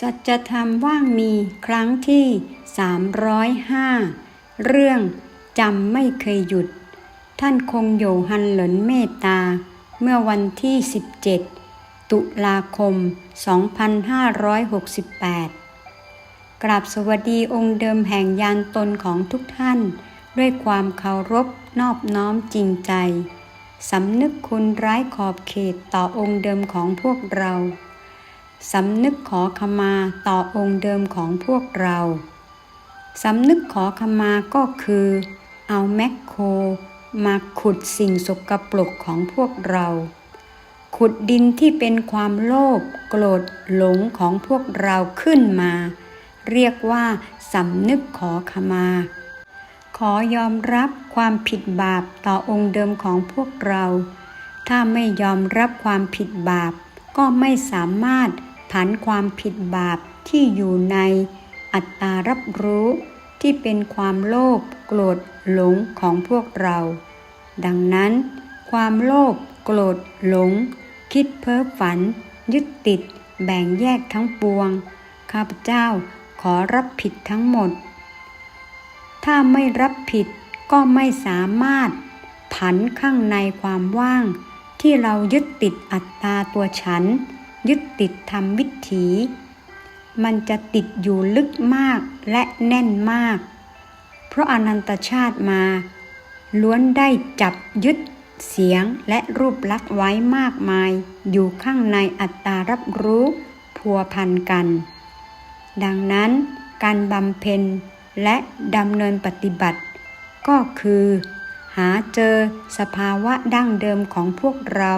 สัจธรรมว่างมีครั้งที่ 305 เรื่องจำไม่เคยหยุด ท่านคงโยฮันเหลินเมตตา เมื่อวันที่ 17 ตุลาคม 2568 กราบสวัสดีองค์เดิมแห่งยานตนของทุกท่าน ด้วยความเคารพนอบน้อมจริงใจ สำนึกคุณร้ายขอบเขตต่อองค์เดิมของพวกเรา สำนึกขอขมาต่อองค์เดิมของพวกเรา สำนึกขอขมาก็คือ เอาแมคโครมาขุดสิ่งสกปรกของพวกเรา ขุดดินที่เป็นความโลภโกรธหลงของพวกเราขึ้นมา เรียกว่าสำนึกขอขมา ขอยอมรับความผิดบาปต่อองค์เดิมของพวกเรา ถ้าไม่ยอมรับความผิดบาปก็ไม่สามารถ ผันความผิดบาปที่อยู่ในอัตตารับรู้ที่เป็นความโลภโกรธหลงของพวกเรา ดังนั้น ความโลภโกรธหลง คิดเพ้อฝัน ยึดติด แบ่งแยกทั้งปวง ข้าพเจ้าขอรับผิดทั้งหมด ถ้าไม่รับผิดก็ไม่สามารถ ผันข้างในความว่าง ที่เรายึดติดอัตตาตัวฉัน ยึดติดธรรมวิถี มันจะติดอยู่ลึกมากและแน่นมาก เพราะอนันตชาติมา ล้วนได้จับยึดเสียงและรูปลักษณ์ไว้มากมาย อยู่ข้างในอัตตารับรู้พัวพันกัน ดังนั้นการบำเพ็ญและดำเนินปฏิบัติ ก็คือ หาเจอสภาวะดั้งเดิมของพวกเรา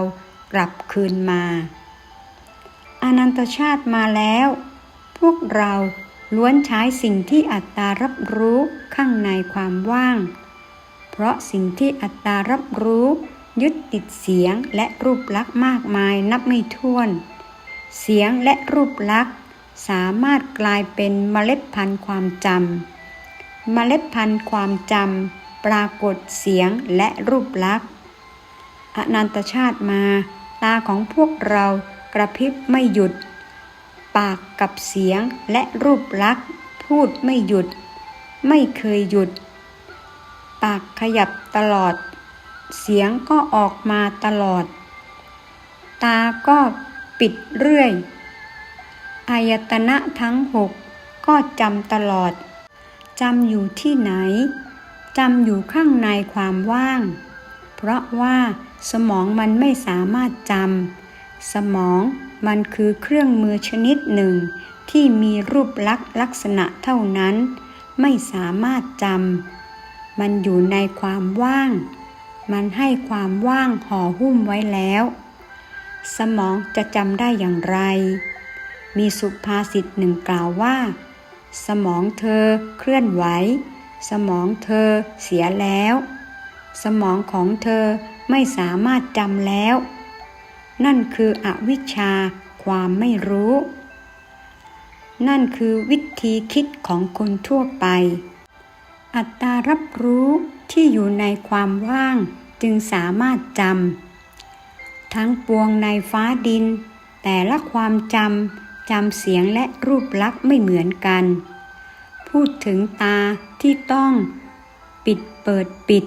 กลับคืนมา อนันตชาติมาแล้ว พวกเราล้วนใช้สิ่งที่อัตตารับรู้ข้างในความว่าง เพราะสิ่งที่อัตตารับรู้ ยึดติดเสียงและรูปลักษณ์มากมายนับไม่ถ้วน เสียงและรูปลักษณ์สามารถกลายเป็นเมล็ดพันธุ์ความจำเมล็ดพันธุ์ความจำปรากฏเสียงและรูปลักษณ์อนันตชาติมา ตาของพวกเรา กระพริบไม่หยุด ปากกับเสียงและรูปลักษณ์พูดไม่หยุด ไม่เคยหยุด ปากขยับตลอด เสียงก็ออกมาตลอด ตาก็ปิดเรื่อย อายตนะทั้งหกก็จำตลอด จำอยู่ที่ไหน จำอยู่ข้างในความว่าง เพราะว่าสมองมันไม่สามารถจำ สมองมันคือเครื่องมือชนิดหนึ่ง ที่มีรูปลักษณ์ลักษณะเท่านั้น ไม่สามารถจำมันอยู่ในความว่าง มันให้ความว่างห่อหุ้มไว้แล้ว สมองจะจำได้อย่างไร มีสุภาษิตหนึ่งกล่าวว่า สมองเธอเคลื่อนไหว สมองเธอเสียแล้ว สมองของเธอไม่สามารถจำแล้ว นั่นคืออวิชชาความไม่รู้ นั่นคือวิธีคิดของคนทั่วไป อัตตารับรู้ที่อยู่ในความว่างจึงสามารถจำทั้งปวงในฟ้าดิน แต่ละความจำจำเสียงและรูปลักษณ์ไม่เหมือนกัน พูดถึงตาที่ต้องปิดเปิดปิด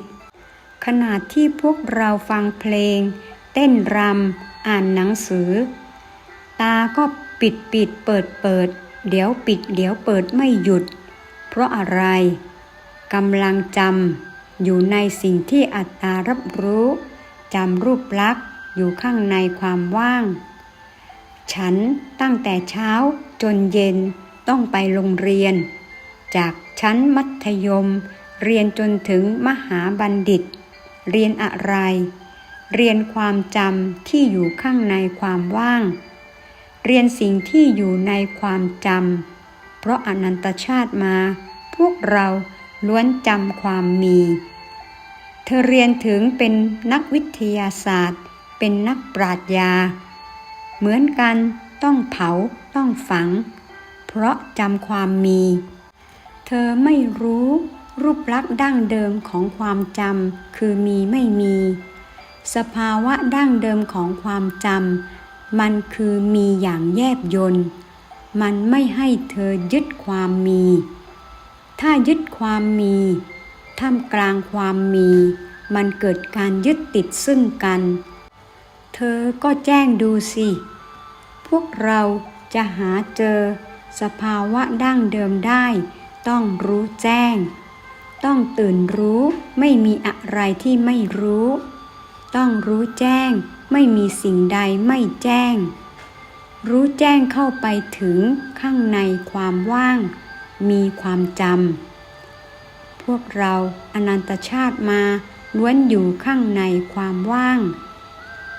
ขณะที่พวกเราฟังเพลง เต้นรำ อ่านหนังสือ ตาก็ปิดปิดเปิดเปิด เดี๋ยวปิด เดี๋ยวเปิดไม่หยุด เพราะอะไรกำลังจำอยู่ในสิ่งที่อัตตารับรู้จำรูปลักษณ์อยู่ข้างในความว่าง ฉันตั้งแต่เช้าจนเย็นต้องไปโรงเรียน จากชั้นมัธยม เรียนจนถึงมหาบัณฑิต เรียนอะไร เรียนความจำที่อยู่ข้างในความว่าง เรียนสิ่งที่อยู่ในความจำเพราะอนันตชาติมา พวกเราล้วนจำความมี เธอเรียนถึงเป็นนักวิทยาศาสตร์ เป็นนักปราชญา เหมือนกันต้องเผาต้องฝัง เพราะจำความมี เธอไม่รู้รูปลักษณ์ดั้งเดิมของความจำคือมีไม่มี สภาวะดั้งเดิมของความจำมันคือมีอย่างแยบยนต์มันไม่ให้เธอยึดความมี ถ้ายึดความมี ท่ามกลางความมี มันเกิดการยึดติดซึ่งกัน เธอก็แจ้งดูสิ พวกเราจะหาเจอ สภาวะดั้งเดิมได้ ต้องรู้แจ้ง ต้องตื่นรู้ไม่มีอะไรที่ไม่รู้ ต้องรู้แจ้ง ไม่มีสิ่งใดไม่แจ้ง รู้แจ้งเข้าไปถึงข้างในความว่าง มีความจำพวกเราอนันตชาติมาล้วนอยู่ข้างในความว่าง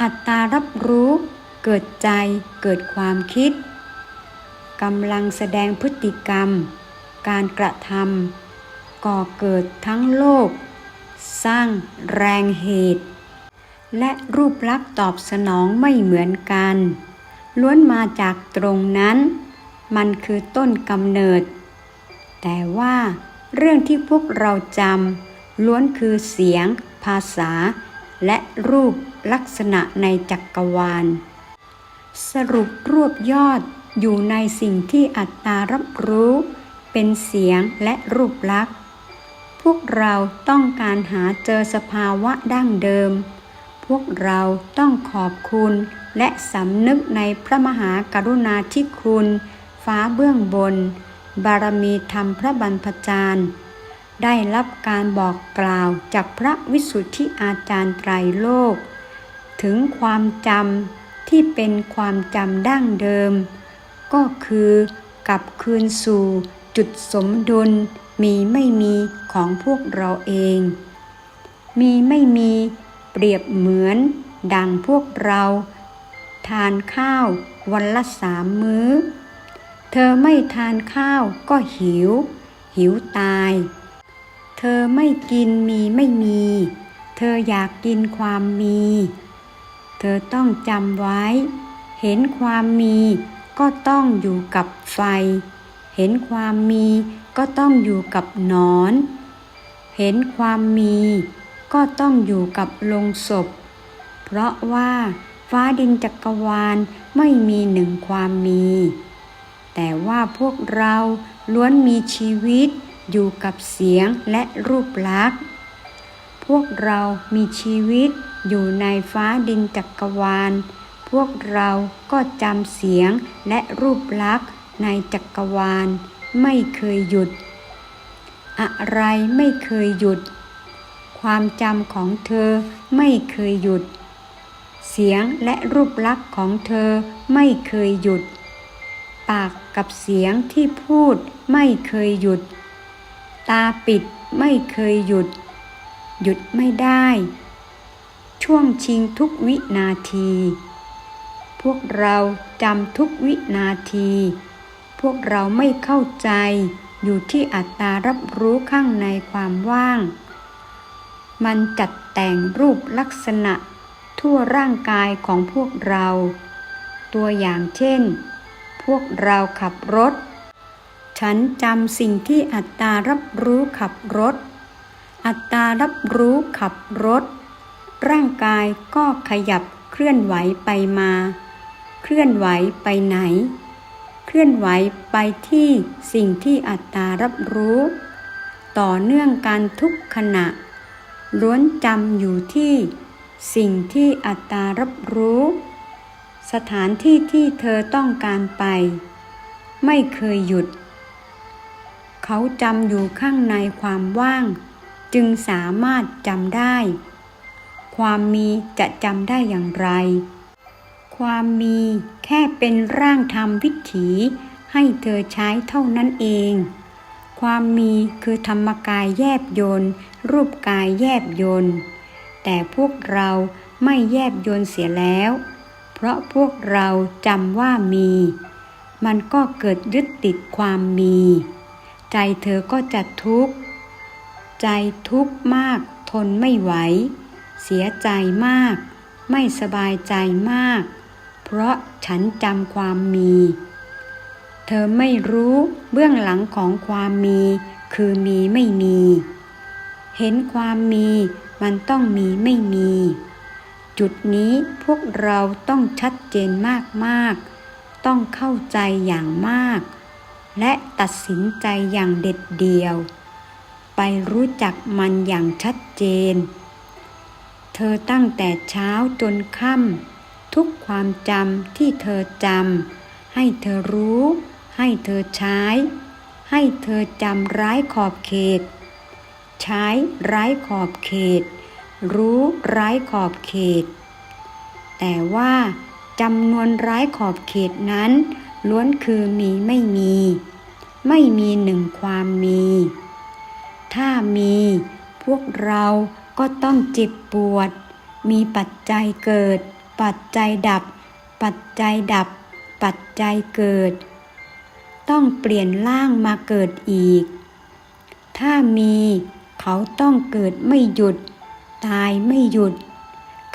อัตตารับรู้เกิดใจเกิดความคิดกำลังแสดงพฤติกรรม การกระทำก่อเกิดทั้งโลก สร้างแรงเหตุ และรูปลักษ์ตอบสนองไม่เหมือนกัน ล้วนมาจากตรงนั้น มันคือต้นกำเนิด แต่ว่าเรื่องที่พวกเราจำล้วนคือเสียง ภาษา และรูปลักษณะในจักรวาล สรุปรวบยอดอยู่ในสิ่งที่อัตตารับรู้ เป็นเสียงและรูปลักษณ์ พวกเราต้องการหาเจอสภาวะดั้งเดิม พวกเราต้องขอบคุณ และสำนึกในพระมหากรุณาธิคุณ ฟ้าเบื้องบน บารมีธรรมพระบรรพจารย์ ได้รับการบอกกล่าวจากพระวิสุทธิอาจารย์ไตรโลก ถึงความจำที่เป็นความจำดั้งเดิม ก็คือกลับคืนสู่จุดสมดุลมีไม่มีของพวกเราเอง มีไม่มี เปรียบเหมือนดังพวกเรา ทานข้าววันละสามมื้อ เธอไม่ทานข้าวก็หิว หิวตาย เธอไม่กินมีไม่มี เธออยากกินความมี เธอต้องจำไว้ เห็นความมีก็ต้องอยู่กับไฟ เห็นความมีก็ต้องอยู่กับนอน เห็นความมี ก็ต้องอยู่กับลงศพ เพราะว่าฟ้าดินจักรวาลไม่มีหนึ่งความมี แต่ว่าพวกเราล้วนมีชีวิตอยู่กับเสียงและรูปลักษณ์ พวกเรามีชีวิตอยู่ในฟ้าดินจักรวาล พวกเราก็จำเสียงและรูปลักษณ์ในจักรวาล ไม่เคยหยุด อะไรไม่เคยหยุด ความจำของเธอไม่เคยหยุด เสียงและรูปลักษณ์ของเธอไม่เคยหยุด ปากกับเสียงที่พูดไม่เคยหยุด ตาปิดไม่เคยหยุด หยุดไม่ได้ ช่วงชิงทุกวินาที พวกเราจำทุกวินาที พวกเราไม่เข้าใจอยู่ที่อัตตารับรู้ข้างในความว่าง มันจัดแต่งรูปลักษณะทั่วร่างกายของพวกเรา ตัวอย่างเช่น พวกเราขับรถ ฉันจำสิ่งที่อัตตารับรู้ขับรถ อัตตารับรู้ขับรถ ร่างกายก็ขยับเคลื่อนไหวไปมา เคลื่อนไหวไปไหน เคลื่อนไหวไปที่สิ่งที่อัตตารับรู้ ต่อเนื่องกันทุกขณะ ล้วนจำอยู่ที่ สิ่งที่อัตตารับรู้ สถานที่ที่เธอต้องการไป ไม่เคยหยุด เขาจำอยู่ข้างในความว่าง จึงสามารถจำได้ ความมีจะจำได้อย่างไร ความมีแค่เป็นร่างธรรมวิถีให้เธอใช้เท่านั้นเอง ความมีคือธรรมกายแยบยนต์รูปกายแยบยนต์แต่พวกเราไม่แยบยนต์เสียแล้ว เพราะพวกเราจำว่ามี มันก็เกิดยึดติดความมี ใจเธอก็จะทุกข์ ใจทุกข์มากทนไม่ไหว เสียใจมาก ไม่สบายใจมาก เพราะฉันจำความมี เธอไม่รู้เบื้องหลังของความมี คือมีไม่มี เห็นความมีมันต้องมีไม่มี จุดนี้พวกเราต้องชัดเจนมากๆ ต้องเข้าใจอย่างมาก และตัดสินใจอย่างเด็ดเดี่ยว ไปรู้จักมันอย่างชัดเจน เธอตั้งแต่เช้าจนค่ำทุกความจำที่เธอจำให้เธอรู้ ให้เธอใช้ ให้เธอจำร้ายขอบเขต ใช้ร้ายขอบเขต รู้ร้ายขอบเขต แต่ว่าจำนวนร้ายขอบเขตนั้น ล้วนคือมีไม่มี ไม่มีหนึ่งความมี ถ้ามีพวกเราก็ต้องเจ็บปวด มีปัจจัยเกิด ปัจจัยดับ ปัจจัยดับ ปัจจัยเกิด ต้องเปลี่ยนร่างมาเกิดอีก ถ้ามีเขาต้องเกิดไม่หยุด ตายไม่หยุด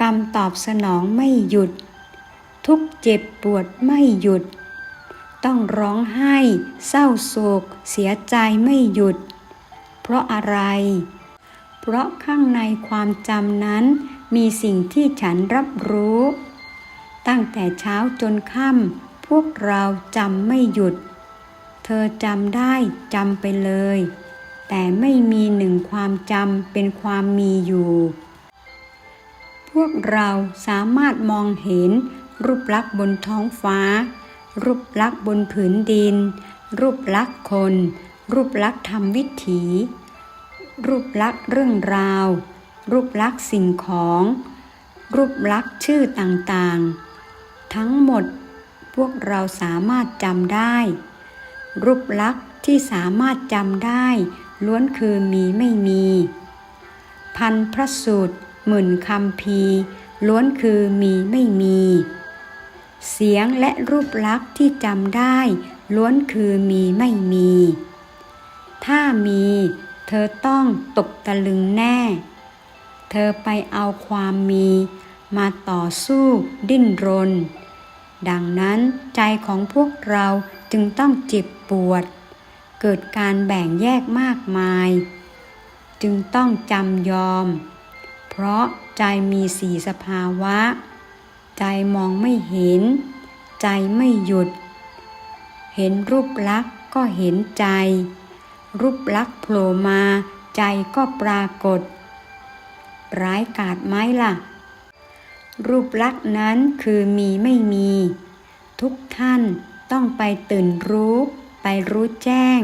กรรมตอบสนองไม่หยุด ทุกเจ็บปวดไม่หยุด ต้องร้องไห้ เศร้าโศก เสียใจไม่หยุด เพราะอะไร เพราะข้างในความจำนั้น มีสิ่งที่ฉันรับรู้ ตั้งแต่เช้าจนค่ำพวกเราจำไม่หยุด เธอจำได้จำไปเลย แต่ไม่มีหนึ่งความจำเป็นความมีอยู่ พวกเราสามารถมองเห็น รูปลักษณ์บนท้องฟ้า รูปลักษณ์บนผืนดิน รูปลักษณ์คน รูปลักษณ์ธรรมวิถี รูปลักษณ์เรื่องราว รูปลักษณ์สิ่งของ รูปลักษณ์ชื่อต่างๆ ทั้งหมดพวกเราสามารถจำได้ รูปลักษณ์ที่สามารถจำได้ ล้วนคือมีไม่มี พันพระสูตรหมื่นคำพีล้วนคือมีไม่มี เสียงและรูปลักษณ์ที่จำได้ ล้วนคือมีไม่มี ถ้ามี เธอต้องตกตะลึงแน่ เธอไปเอาความมี มาต่อสู้ดิ้นรน ดังนั้นใจของพวกเราจึงต้องเจ็บปวด เกิดการแบ่งแยกมากมาย จึงต้องจำยอม เพราะใจมีสี่สภาวะ ใจมองไม่เห็น ใจไม่หยุด เห็นรูปลักษ์ก็เห็นใจ รูปลักษ์โผล่มา ใจก็ปรากฏ ร้ายกาจไหมล่ะ รูปลักษณ์นั้นคือมีไม่มี ทุกท่านต้องไปตื่นรู้ ไปรู้แจ้ง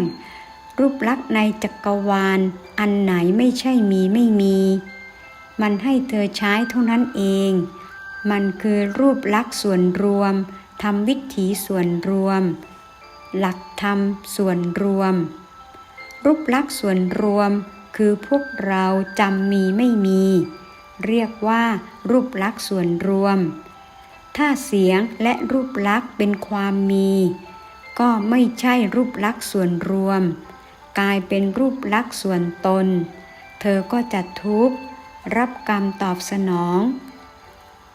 รูปลักษณ์ในจักรวาล อันไหนไม่ใช่มีไม่มี มันให้เธอใช้เท่านั้นเอง มันคือรูปลักษณ์ส่วนรวมทำวิถีส่วนรวม หลักธรรมส่วนรวม รูปลักษณ์ส่วนรวมคือพวกเราจำมีไม่มี เรียกว่ารูปลักษณ์ส่วนรวม ถ้าเสียงและรูปลักษณ์เป็นความมี ก็ไม่ใช่รูปลักษณ์ส่วนรวม กลายเป็นรูปลักษณ์ส่วนตน เธอก็จะทุกข์ รับกรรมตอบสนอง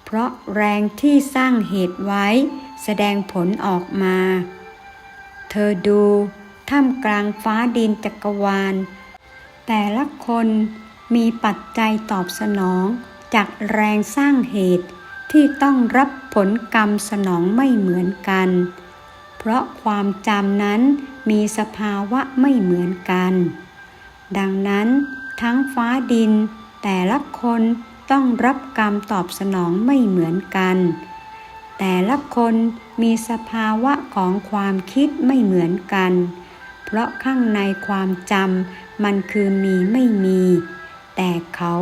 เพราะแรงที่สร้างเหตุไว้ แสดงผลออกมา เธอดูท่ามกลางฟ้าดินจักรวาล แต่ละคน มีปัจจัยตอบสนอง จากแรงสร้างเหตุที่ต้องรับผลกรรมสนองไม่เหมือนกัน เพราะความจำนั้นมีสภาวะไม่เหมือนกัน ดังนั้นทั้งฟ้าดิน แต่ละคนต้องรับกรรมตอบสนองไม่เหมือนกัน แต่ละคนมีสภาวะของความคิดไม่เหมือนกัน เพราะข้างในความจำมันคือมีไม่มี แต่เขา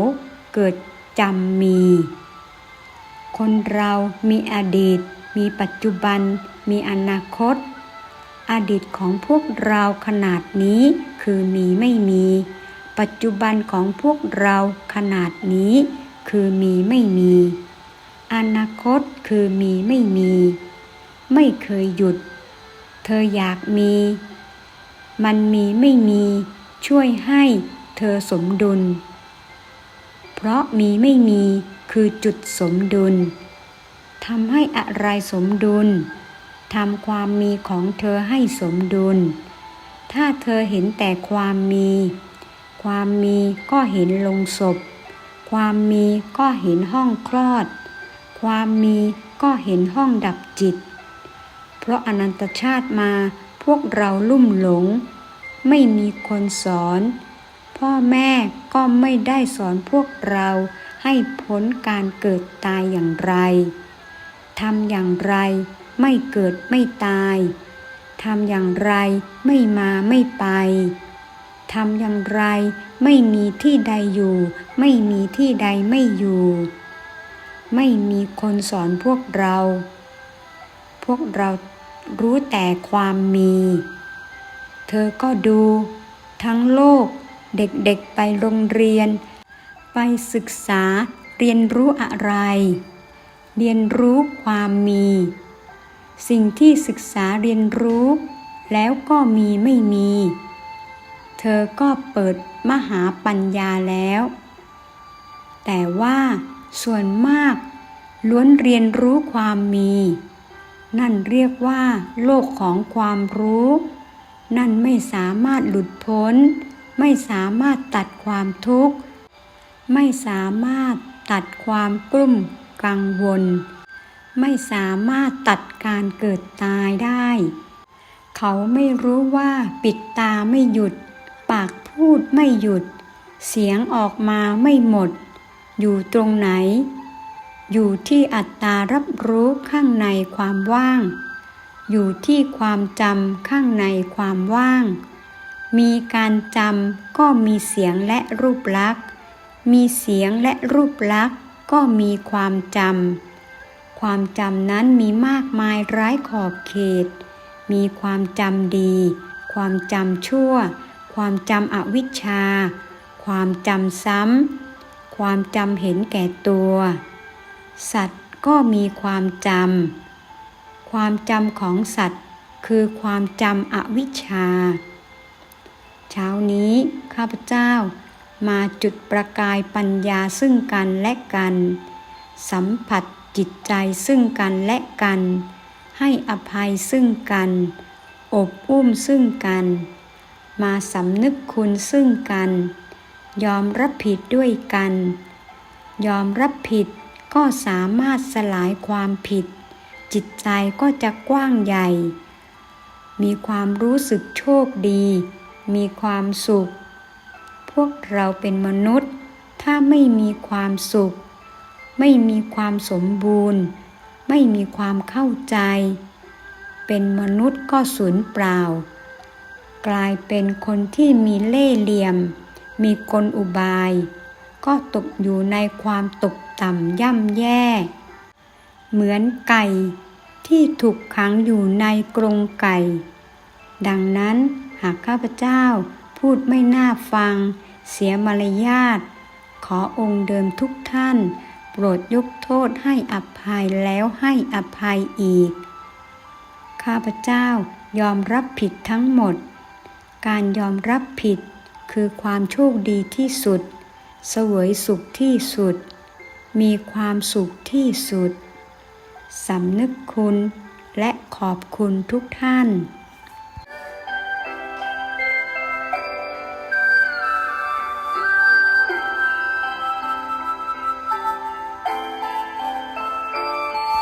เกิดจำมี คนเรามีอดีต มีปัจจุบัน มีอนาคต อดีตของพวกเราขนาดนี้คือมีไม่มี ปัจจุบันของพวกเราขนาดนี้คือมีไม่มี อนาคตคือมีไม่มี ไม่เคยหยุด เธออยากมี มันมีไม่มี ช่วยให้เธอสมดุล เพราะมีไม่มีคือจุดสมดุลทำให้อะไรสมดุลทำความมีของเธอให้สมดุล ถ้าเธอเห็นแต่ความมี ความมีก็เห็นลงศพ ความมีก็เห็นห้องคลอด ความมีก็เห็นห้องดับจิต เพราะอนันตชาติมาพวกเราลุ่มหลง ไม่มีคนสอน พ่อแม่ก็ไม่ได้สอนพวกเราให้พ้นการเกิดตายอย่างไรทำอย่างไรไม่เกิดไม่ตายทำอย่างไรไม่มาไม่ไปทำอย่างไรไม่มีที่ใดอยู่ ไม่มีที่ใดไม่อยู่ ไม่มีคนสอนพวกเรา พวกเรารู้แต่ความมี เธอก็ดู ทั้งโลก เด็กๆไปโรงเรียน ไปศึกษาเรียนรู้อะไร เรียนรู้ความมี สิ่งที่ศึกษาเรียนรู้ แล้วก็มีไม่มี เธอก็เปิดมหาปัญญาแล้ว แต่ว่าส่วนมาก ล้วนเรียนรู้ความมี นั่นเรียกว่า โลกของความรู้ นั่นไม่สามารถหลุดพ้น ไม่สามารถตัดความทุกข์ ไม่สามารถตัดความกลุ้มกังวล ไม่สามารถตัดการเกิดตายได้ เขาไม่รู้ว่าปิดตาไม่หยุด ปากพูดไม่หยุด เสียงออกมาไม่หมด อยู่ตรงไหน อยู่ที่อัตตารับรู้ข้างในความว่าง อยู่ที่ความจำข้างในความว่าง มีการจำก็มีเสียงและรูปลักษณ์ มีเสียงและรูปลักษณ์ก็มีความจำ ความจำนั้นมีมากมายร้ายขอบเขต มีความจำดี ความจำชั่ว ความจำอวิชชา ความจำซ้ำ ความจำเห็นแก่ตัว สัตว์ก็มีความจำ ความจำของสัตว์ คือความจำอวิชชา เช้านี้ข้าพเจ้ามาจุดประกายปัญญาซึ่งกันและกัน สัมผัสจิตใจซึ่งกันและกัน ให้อภัยซึ่งกัน อบอุ้มซึ่งกัน มาสำนึกคุณซึ่งกัน ยอมรับผิดด้วยกัน ยอมรับผิดก็สามารถสลายความผิด จิตใจก็จะกว้างใหญ่ มีความรู้สึกโชคดี มีความสุข พวกเราเป็นมนุษย์ ถ้าไม่มีความสุข ไม่มีความสมบูรณ์ ไม่มีความเข้าใจ เป็นมนุษย์ก็สูญเปล่า กลายเป็นคนที่มีเล่ห์เหลี่ยม มีกลอุบาย ก็ตกอยู่ในความตกต่ำย่ำแย่ เหมือนไก่ที่ถูกขังอยู่ในกรงไก่ ดังนั้น หากข้าพเจ้าพูดไม่น่าฟัง เสียมารยาท ขอองค์เดิมทุกท่าน โปรดยกโทษให้อภัยแล้วให้อภัยอีก ข้าพเจ้ายอมรับผิดทั้งหมด การยอมรับผิดคือความโชคดีที่สุด เสวยสุขที่สุด มีความสุขที่สุด สำนึกคุณและขอบคุณทุกท่าน